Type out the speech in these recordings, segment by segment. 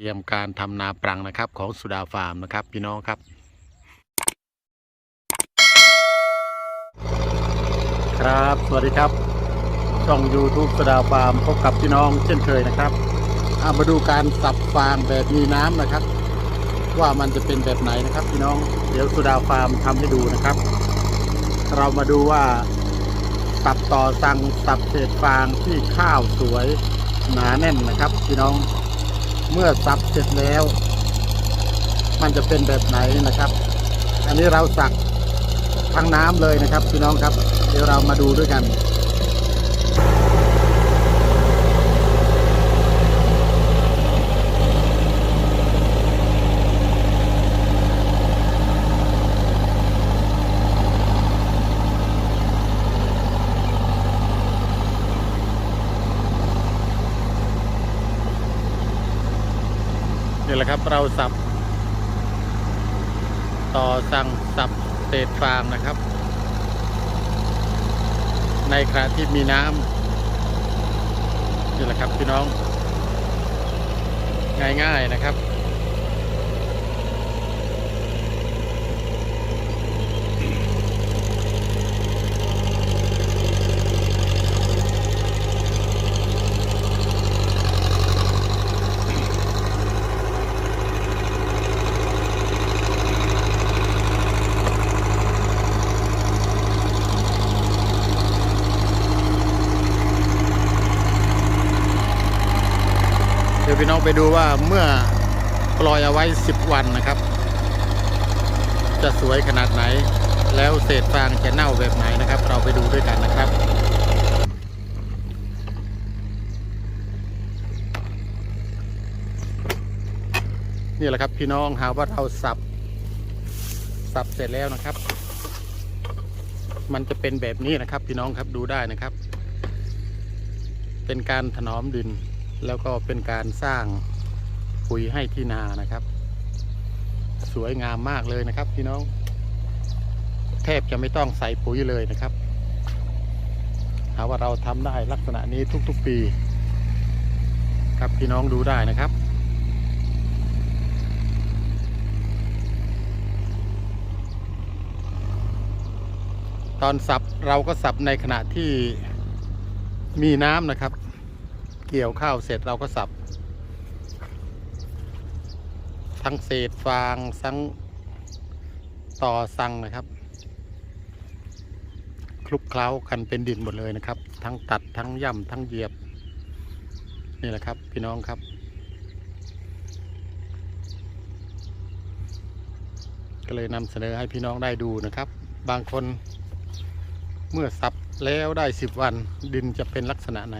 เตรียมการทำนาปรังนะครับของสุดาฟาร์มนะครับ พี่น้องครับ ครับ สวัสดีครับช่อง YouTube สุดาฟาร์มพบกับพี่น้องเช่นเคยนะครับเอามาดูการสับฟางแบบมีน้ำนะครับ ว่ามันจะเป็นแบบไหนนะครับ พี่น้องเดี๋ยวสุดาฟาร์มทำให้ดูนะครับ เรามาดูว่าสับต่อสั่งสับเศษฟางที่ข้าวสวยหนาแน่นนะครับ พี่น้อง เมื่อสับเสร็จแล้ว มันจะเป็นแบบไหนนะครับ อันนี้เราสักทั้งน้ำเลยนะครับพี่น้องครับ เดี๋ยวเรามาดูด้วยกัน นี่แหละครับเราสับ ต่อสั่งสับเศษฟางนะครับ ในขณะที่มีน้ำนี่แหละครับพี่น้อง ง่ายๆนะครับ ดี๋ยวพี่น้องไปดูว่าเมื่อปล่อยเอาไว้ 10 วันนะครับ จะสวยขนาดไหน แล้วเศษฟางจะเน่าแบบไหนนะครับ เราไปดูด้วยกันนะครับนี่แหละครับพี่น้องหาว่าเราสับ สับเสร็จแล้วนะครับ มันจะเป็นแบบนี้นะครับ พี่น้องครับดูได้นะครับ เป็นการถนอมดิน แล้วก็เป็นการสร้างปุ๋ยให้ที่นานะครับ สวยงามมากเลยนะครับพี่น้อง แทบจะไม่ต้องใส่ปุ๋ยเลยนะครับหาว่าเราทำได้ลักษณะนี้ทุกๆปี ครับพี่น้องดูได้นะครับตอนสับเราก็สับในขณะที่มีน้ำนะครับ เกี่ยวข้าวเสร็จเราก็สับ ทั้งเศษฟางทั้งต่อสั่งนะครับ คลุกเคล้ากันเป็นดินหมดเลยนะครับ ทั้งตัดทั้งย่ำทั้งเหยียบ นี่แหละครับ พี่น้องครับ ก็เลยนำเสนอให้พี่น้องได้ดูนะครับ บางคนเมื่อสับแล้วได้สิบวันดินจะเป็นลักษณะไหน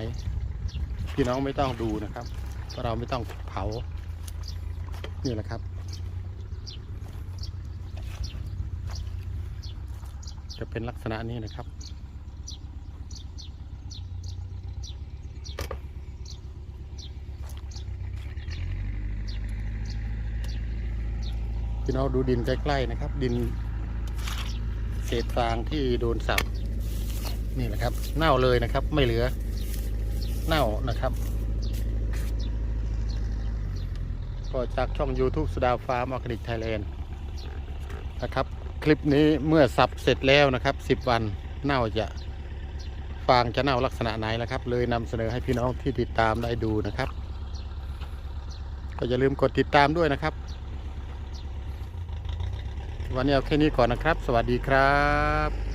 พี่น้องไม่ต้องดูนะครับเพราะเราไม่ต้องเผานี่แหละครับ จะเป็นลักษณะนี้นะครับพี่น้องดูดินใกล้ๆนะครับ ดินเศษฟางที่โดนสับนี่แหละครับ เน่าเลยนะครับ ไม่เหลือ เน่านะครับ ก็จากช่อง YouTube สุดาฟาร์มออร์แกนิกไทยแลนด์นะครับ คลิปนี้เมื่อสับเสร็จแล้วนะครับ 10 วันเน่าจะฟางจะเน่าลักษณะไหนนะครับ เลยนำเสนอให้พี่น้องที่ติดตามได้ดูนะครับ ก็อย่าลืมกดติดตามด้วยนะครับ วันนี้เอาแค่นี้ก่อนนะครับ สวัสดีครับ